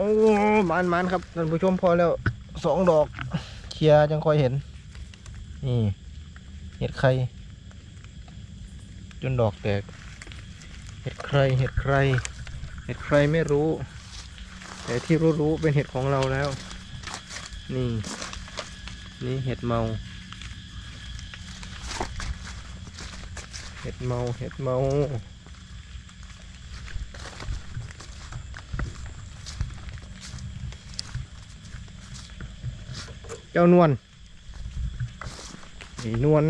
โอ้มันมันครับท่านผู้ชมพอแล้วสองดอกเคลียร์จังค่อยเห็น นี่เห็ดไข่จนดอกแตก เห็ดใครเห็ดใคร เห็ดใครไม่รู้ แต่ที่รู้รู้เป็นเห็ดของเราแล้ว นี่ นี่เห็ดเมา เห็ดเมา เห็ดเมา จ้านวลนี่นวล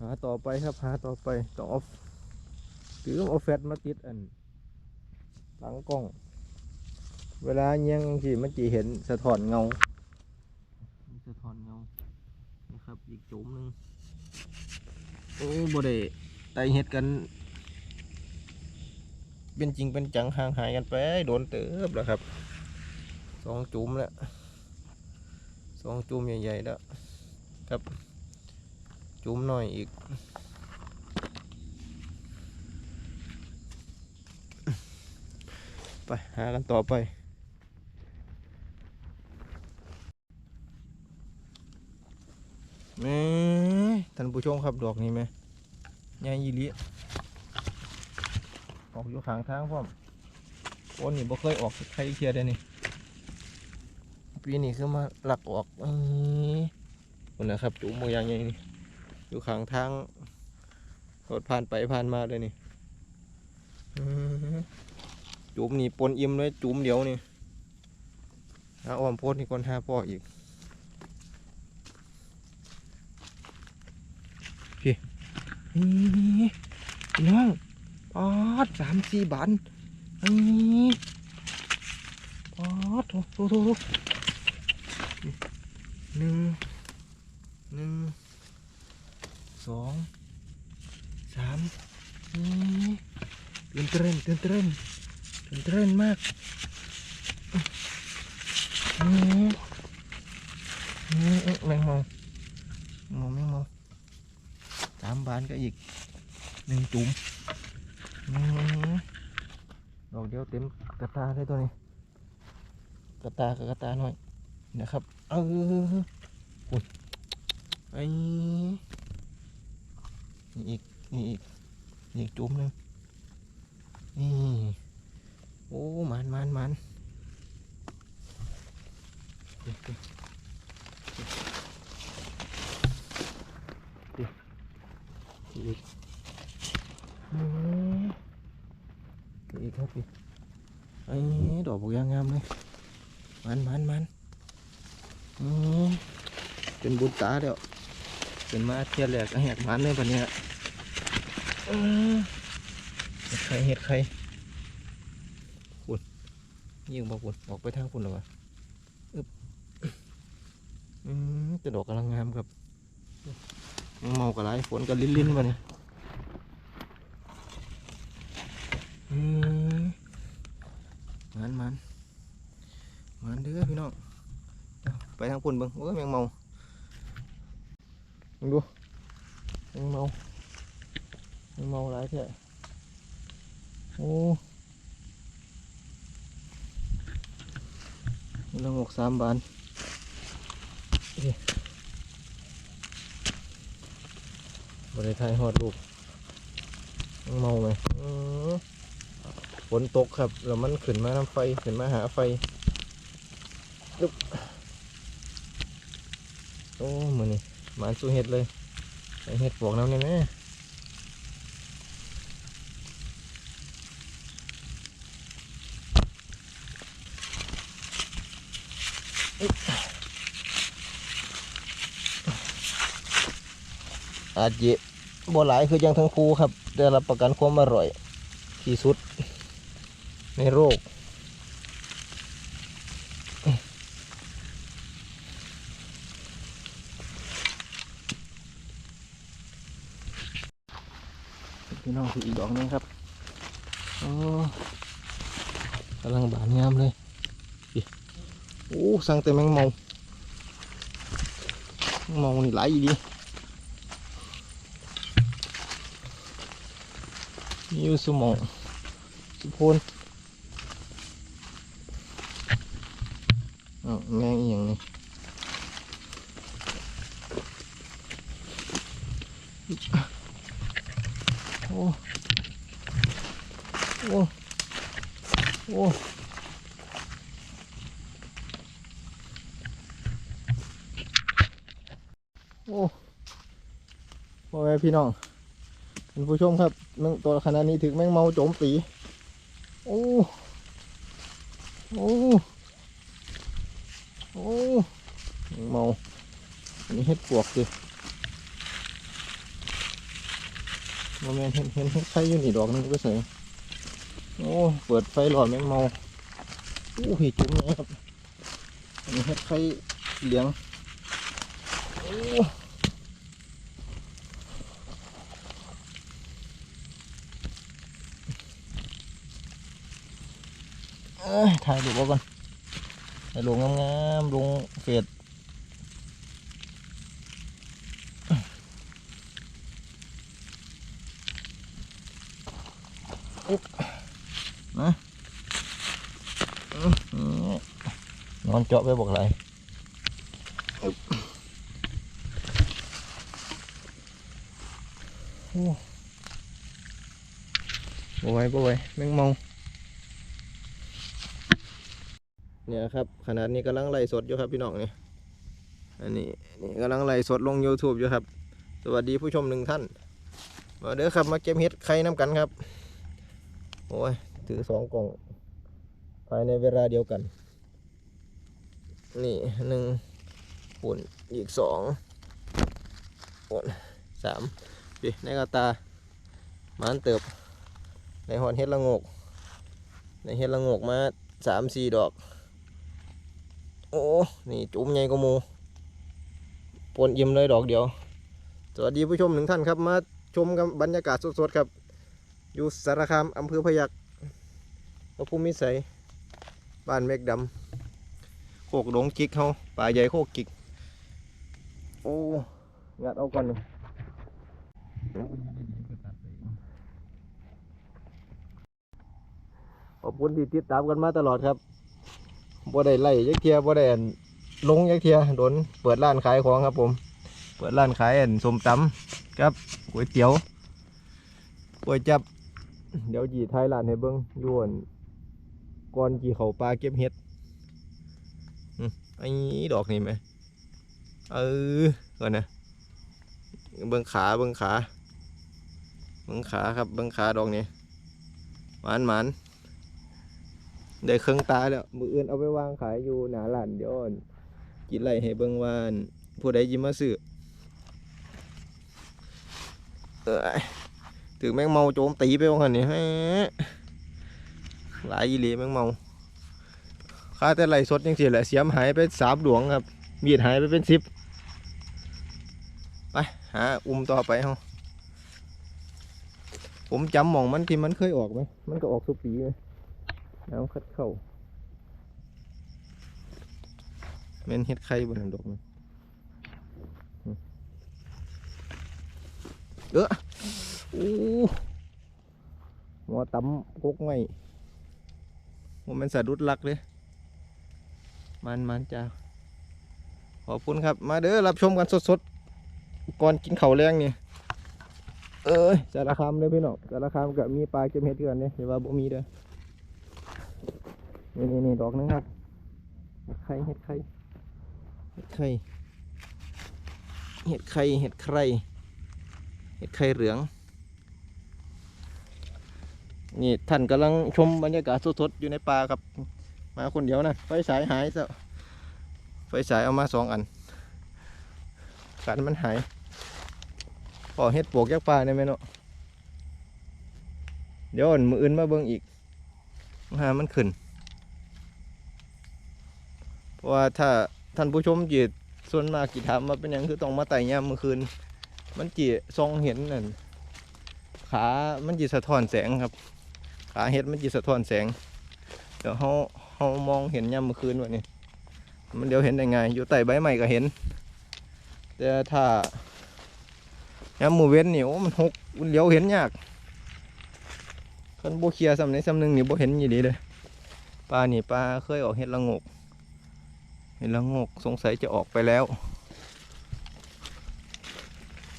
หาต่อไปครับหาต่อไปต้องเอาถือเอาแฟตมาติดอัน หลังกล้อง เวลาเงี้ยงสิมันจีเห็นสะท้อนเงาสะท้อนเงานะครับอีกจุ่มหนึ่ง โอ้บ่ได้ไต่เฮ็ดกัน เป็นจริงเป็นจังห่างหายกันไป โดนเติบแล้วครับสองจุ่มแล้วสองจุ่มใหญ่ๆแล้วครับ จุ่มหน่อยอีกไปหากันต่อไปแหม่ ท่านผู้ชมครับดอกนี้ไหมใหญ่ยีลีออกอยู่ข้างทางพร้อมโอ้นี่บ่เคยออกใครเทียได้นี่ปีนี้คือมาหลักออกนี่คนนะครับจุ่มมือยางใหญ่นี่อยู่ข้างทางรถผ่านไปผ่านมาเลยนี่จุ่มนี่ปนอิ่มเลยจุ่มเดียวนี่หาอ้อมโพดนี่ก่อนห้าพ่ออีก พี่น้องปอดสามสี่บานนี่ปอดโถโถโถโถหนึ่งหนึ่งสองสามนี่ตื่นเต้นตื่นเต้นตื่นเต้นมากนี่นี่แมงมองมองแมงเมอง สามบาน ก็อีกหนึ่งจุ่มอื้อหือดอกเดียวเต็มกระตาเลยตัวนี้ กระตากับกระตาหน่อยนะครับ เออโอ้ยไอ้นี่อีกนี่อีกนี่อีกจุ่มหนึ่งนี่โอ้มันมันมันเดี๋ยวเดี๋ยว อีกนี่อีกครับพี่ไอ้ดอกบกยางงามเลยมันมันมันอืมเป็นบุญตาเดี๋ยวเป็นมาเทียนแหลกแหกมันเลยปะเนี่ยเออเห็ดไข่เห็ดไข่คุณยิงบอกคุณออกไปทางคุณหรอวะอึบอืมจะดอกกำลังงามครับ เมากระไรฝนก็ลิ้นลิ้นๆมาเนี่ยอืมมันมันมันเด้อพี่น้องไปทางปุ่นเบิ่งโอ้ยแมงเมาดูแมงเมาแมงเมาหลายแท้โอ้ละงกสามบาน บริไทยฮอดลูกเมาไหมฝนตกครับ แล้วมันขึ้นมาน้ำไฟ ขึ้นมาหาไฟลุกโอ้มือนี่หมานสู้เห็ดเลยใส่เห็ดปวกน้ำนี่แม่อาจจะ บ่หลายคือยังทั้งคู่ครับได้รับประกันความอร่อยที่สุด ในโลกพี่น้องคืออีกดอกหนึงครับโอ้กำลังบานงามเลยอิโอ้สั่งแต่แมงเมามองนี่ไหลายอีดี อยู่สมองสุพนอ้าวแมงอีหยังนี่โอ้โอ้โอ้โอ้พ่อแม่พี่น้อง คุณผู้ชมครับแมงตัวขนาดนี้ถึงแมงเมาโจมตี โอ้ โอ้ โอ้แมงเมาอันนี้เห็ดปวกสิโมเมนเห็นเห็นเห็ดไข่อยู่นี่ดอกนึงก็ไปใส่โอ้ เปิดไฟหลอดแมงเมาโอ้เห็ดจุ่มเนี่ยครับอันนี้เห็ดไข่เหลืองโอ้เอ้ย ถ่ายรูปไว้ก่อนถ่ายลงงามๆลงเฟซอุ๊บนะอื้อหือนอนเจาะไปบอกอะไรอึ๊บโอ้บ่ไหวบ่ไหวแมงเมา เนี่ยครับขนาดนี้กำลังไล่สดอยู่ครับพี่น้องนี่อันนี้นี่กำลังไล่สดลง YouTube อยู่ครับ สวัสดีผู้ชมหนึ่งท่าน มาเด้อครับมาเก็บเห็ดไข่น้ำกันครับ โอ้ยถือสองกล่อง ภายในเวลาเดียวกัน นี่หนึ่งปุ่นอีกสองปุ่นสามปีในกระตามันเติบในหอนเห็ดละงก ในเห็ดละงกมาสามสี่ดอก โอ้ นี่จุ่มใหญ่กว่ามูปนยิ้มเลยดอกเดียว สวัสดีผู้ชมหนึ่งท่านครับ มาชมกับบรรยากาศสดๆครับ อยู่สารคามอำเภอพยัคฆ์พระภูมิสัย บ้านเมกดำโคกดงจิกเขาป่าใหญ่โคกจิก โอ้ งัดเอาก่อนหนึ่งขอบคุณที่ติดตามกันมาตลอดครับ บ่ได้ไล่ยักเทียบ่ได้ลงยักเทียโดนเปิดร้านขายของครับผม เปิดร้านขายอันส้มตำครับก๋วยเตี๋ยวก๋วยจับ เดี๋ยวจีไทยร้านให้เบิ้งยวนก่อนจีเขาปลาเก็บเห็ดอืมไอ้ดอกนี่ไหมเออก่อนนะเบิ้งขาเบิ้งขาเบิ้งขาครับเบิ้งขาดอกนี้หมานหมาน ได้เครื่องตาแล้ว มืออื่นเอาไปวางขายอยู่หนาหลานยวอั่นกินไรให้เบิ่งวานผู้ใดยิ้มมาซื้อเออถึงแมงเมาโจมตีไปว่างันนี่ฮะหลายอีหลีแมงเมาค่าแต่ไรสดยังสิแหละเสียมหายไปสามดวงครับ มีดหายไปเป็นสิบไปหาอุ้มต่อไปเฮาผมจำหมองมันที่มันเคยออกไหมมันก็ออกทุกปีไหม น้ำคัดเข้าแม่นเฮ็ดไข่บนหันดอกนะอืมเอออู้หัวตำกกไงมันเป็นสะดุดลักเลยมันมันจ้าขอบคุณครับ มาเด้อรับชมกันสดๆ ก่อนกินข้าวแรงนี่ เอ้ยสารคามเลยพี่น้องสารคามกับมีปลาเก็บเห็ดเถื่อนเนี่ยอย่าว่าบ่มีเด้อ นี่นี่นี่ดอกนึงครับเห็ดไข่เห็ดไข่เห็ดไข่เห็ดไข่เห็ดไข่เห็ดไข่เหลือง นี่ท่านกำลังชมบรรยากาศสดๆอยู่ในป่าครับ มาคนเดียวนะไฟฉายหายซะไฟฉายเอามาสองอันกันมันหายพอเห็ดปวกยักษ์ป่าได้ไหมเนาะเดี๋ยวอันมืออื่นมาเบิ่งอีกหามันขึ้น เพราะว่าถ้าท่านผู้ชมจีส่วนมากกี่ถามมาเป็นหยังคือต้องมาไต่ยามเมื่อคืน มันจีซองเห็นนั่นขา มันจีสะท้อนแสงครับ ขาเห็ดมันจีสะท้อนแสง เดี๋ยวเขาเขามองเห็นยามเมื่อคืนวะนี่มันเดี๋ยวเห็นได้ไง อยู่ใต้ใบไม้ก็เห็น แต่ถ้ายามมือเว้นนี่โอ้มันหกมันเลี้ยวเห็นยากคนโบเคลียสำในสำหนึงนี่โบเห็นอยู่ดีเลยปลานี่ปลาเคยออกเห็ดละงก เห็ดละงกสงสัยจะออกไปแล้ว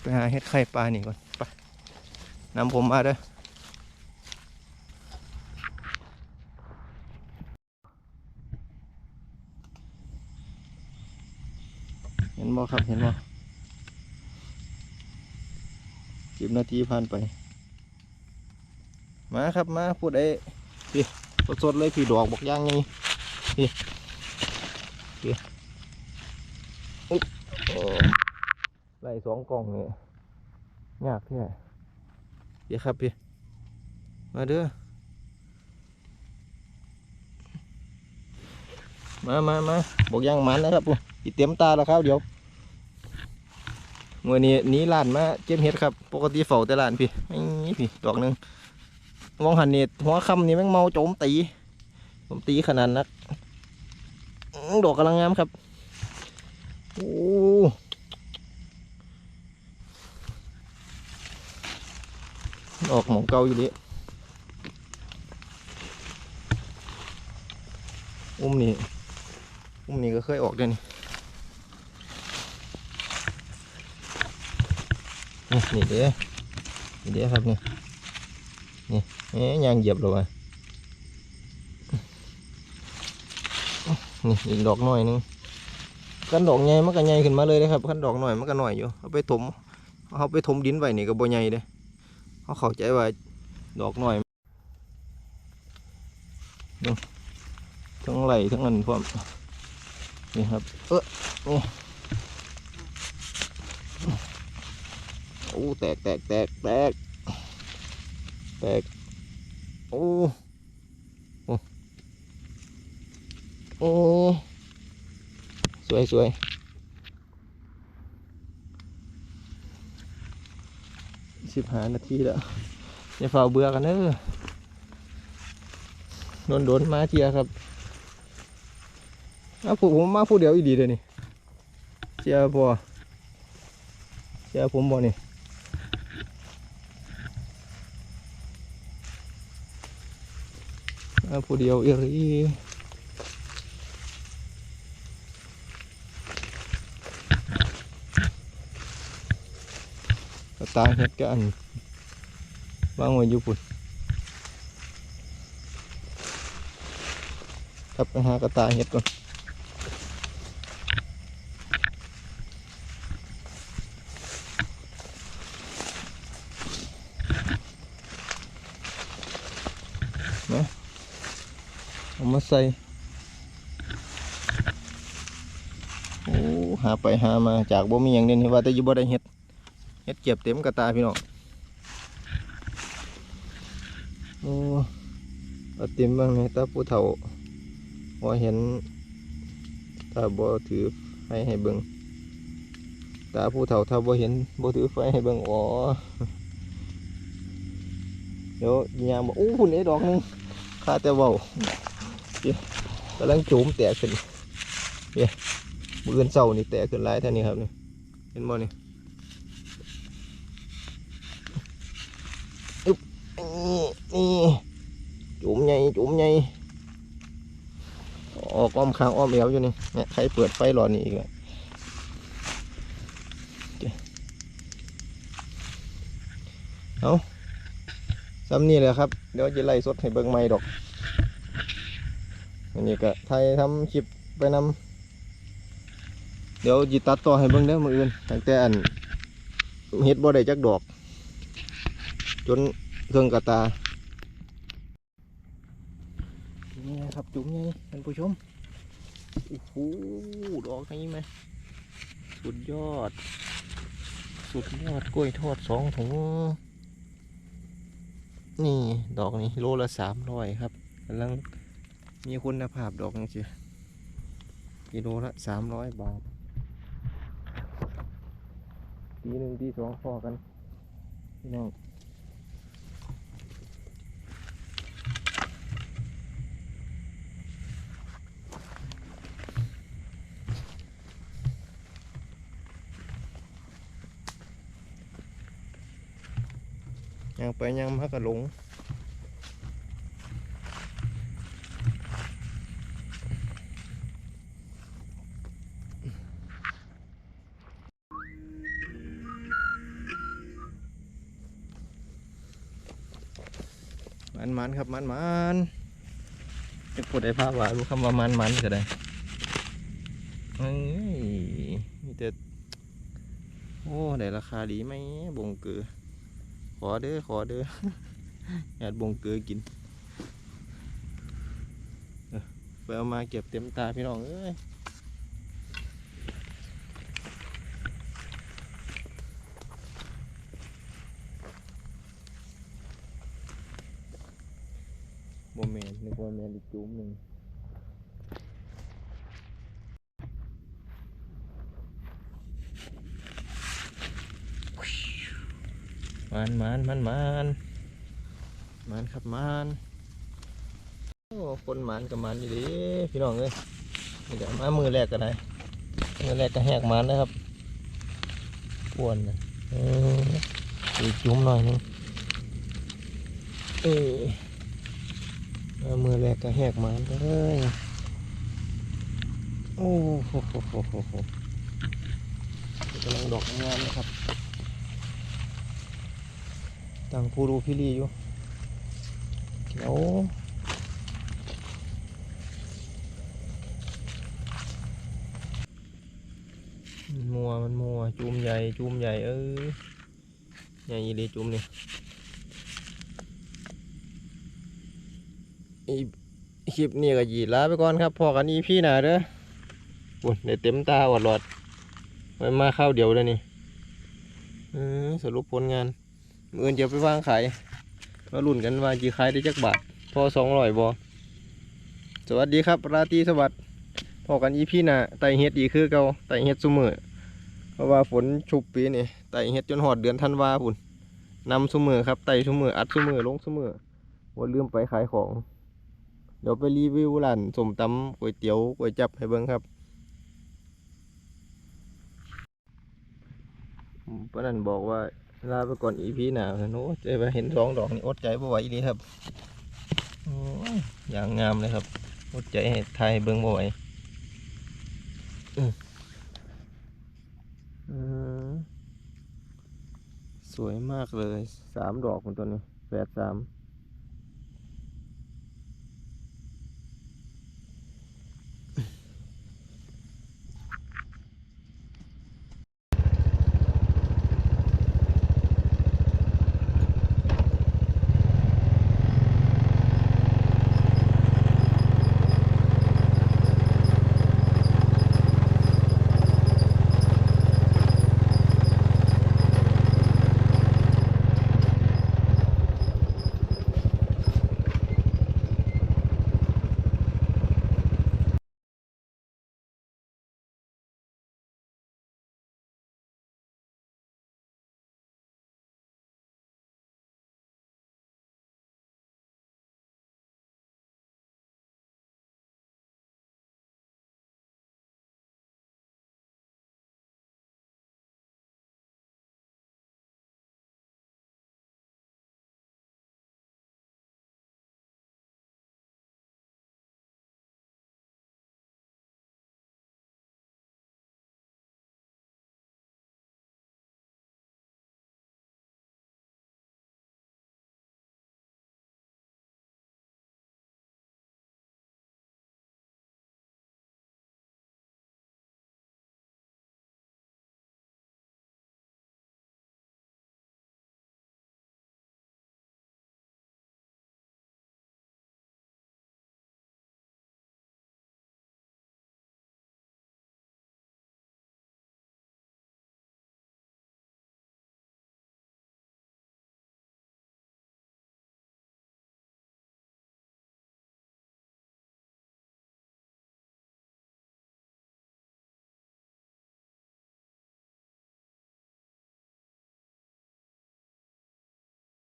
ไปหาเห็ดไข่ปลานี่ก่อนไปนำผมมาเด้อเห็นบ่ครับเห็นบ่สิบนาทีผ่านไป มาครับมาพูดไอ้พี่สดๆเลยพี่ดอกบอกย่างไงพี่พี่อุ๊ยโอ้ไล่ สองกล่องเนี่ยยากแท้พี่ครับพี่มาเด้อมามามาบอกย่างมันนะครับปุ๊อีเต็มตาแล้วครับเดี๋ยวเมื่อนี้นี้ร้านมาเก็บเห็ดครับ ปกติเฝ้าแต่ร้านพี่นี่พี่ดอกหนึ่งมองหันเนี่หัวคำนี่แม่งเมาโจมตีผมตีขนาดนักดอกกำลังงามครับ โอ้ ออกหมองเก่าอยู่ดิอุ้มนี่ อุ้มนี่ก็เคยออกด้วยนี่นี่นี่เด้นี่เด้ครับนี่เอ๊ะยางเหยียบเลยวะนี่อีกดอกหน่อยนึงกันดอกใหญ่มันก็ใหญ่ขึ้นมาเลยนะครับกันดอกหน่อยมันก็หน่อยอยู่เอาไปถมเอาไปถมดินไว้นี่ก็บ่ใหญ่เด้ เขาเข้าใจว่าดอกหน่อยทั้งไหลทั้งนั้นพร้อมนี่ครับ เออนี่โอ้แตกแตกแตกแตกแตกโอ้โอ้โอ้สวยสวย สิบหานาทีแล้วอย่าฝ่าเบื่อกันเด้อโดนโดนๆมาเทียครับอ้าผมผมมาผู้เดียวอีดีเลยนี่เชียร์พอเชียผมบ่นี่มาผู้เดียวอีรีกระ ตายเห็ดกันวางไว้อยู่ปุ่นกลับไปหากระตายเห็ดก่อนเอามาใส่โอ้หาไปหามาจากบ่มีอย่างเด่นว่าแต่อยู่บ่ได้เห็ด เก็บเต็มกระตาพี่น้องโอ้เอาเต็มบ้างไหมตาผู้เฒ่าพอเห็นถ้าบ่ถือไฟให้เบิ่งตาผู้เฒ่าถ้าบ่เห็นบ่ถือไฟให้เบิ่งอ๋อเดี๋ยวยามบอกอู้หุ่นไอ้ดอกหนึงข้าแต่เว้ากำลังโจมแตกขึ้นเนี่ยมืออนเศร้านี่แตกขึ้นหลายท่านี้ครับนี่เห็นบ่นี่อึ๊บ นี่นี่จุ่มใหญ่จุ่มใหญ่ออกอ้อมข้างอ้อมเอวอยู่นี่เนี่ยใครเปิดไฟหลอดนี่อีกแล้วเอาซ้ำนี่เลยครับ เดี๋ยวจะไล่สดให้เบิ่งไม่ดอกอันนี้ก็ไทยทำคลิปไปนำเดี๋ยวจิตัดต่อให้เบิ่งเด้อมืออื่นตั้งแต่อันเฮ็ดบ่ได้จักดอก จน เครื่องกระตานี่นะครับจุ๋มไงท่านผู้ชมโอ้โหดอกนี้ไหมสุดยอด สุดยอดกล้วยทอดสองถุงนี่ ดอกนี้โลละสามร้อยครับกำลังมีคุณภาพดอกจริงๆกิโลละสามร้อยบาทปีหนึ่งปีสองพอกันพี่น้อง ย่างไปย่างมาก็หลงมันมันครับมันมันจะพูดได้ภาพว่ารู้คำว่ามันมันก็ได้เอ้ยมีแต่โอ้ ได้ราคาดีไหมบงเกือ ขอเด้อขอเด้ออยากบงเกือกินไปเอามาเก็บเต็มตาพี่น้องเอ้ยโมเมนนึกว่าแมนอีกจุ้มหนึ่ง มันมันมันมันมันครับมันโอ้คนมันกับมันอยู่ดีพี่น้องเอ้ยนี่เดี๋ยวมามือแรกกันได้มือแรกก็แหกมันนะครับปวนนะเออจุ้มหน่อยนึงเออมามือแรกก็แหกมันเลยโอ้โหโหโหโหโหกำลังดอกงามนะครับ ต่างผู้รู้พี่ลีอยู่เขียวมันมัวมันมัวจุ่มใหญ่จุ่มใหญ่เออใหญ่อีหลีจุ่มนี่อีคลิปนี้ก็หยีลาไปก่อนครับพอกันอีพี่หนาเด้อปุ่นได้เต็มตาหวดหลอดไว้มาข้าวเดี๋ยวเลยนี่สรุปผลงาน มืออื่นจะไปวางขายมาลุ่นกันว่าจีขายได้จักบาทพอสองร้อยบอสวัสดีครับ ราตรีสวัสดิ์พอกันอีพี่น่ะไต่เฮ็ดอีคือเกาไต่เฮ็ดซุมือเพราะว่าฝนชุบปีนี่ไต่เฮ็ดจนหอดเดือนธันวาพุ่นนำซุมือครับไต่ซุมืออัดซุมือลงซุมือว่าลืมไปขายของ เดี๋ยวไปรีวิวร้านสมตำก๋วยเตี๋ยวก๋วยจับให้เบิ่งครับปนันบอกว่า ลาไปก่อนอีพีหนาวนะโน้เจอไปเห็นสองดอกนี่อดใจบ่ไหวอีดีครับอย่างงามเลยครับอดใจให้ทยเบิ้งบ่ไหวสวยมากเลยสามดอกของตัวนี้แปดสาม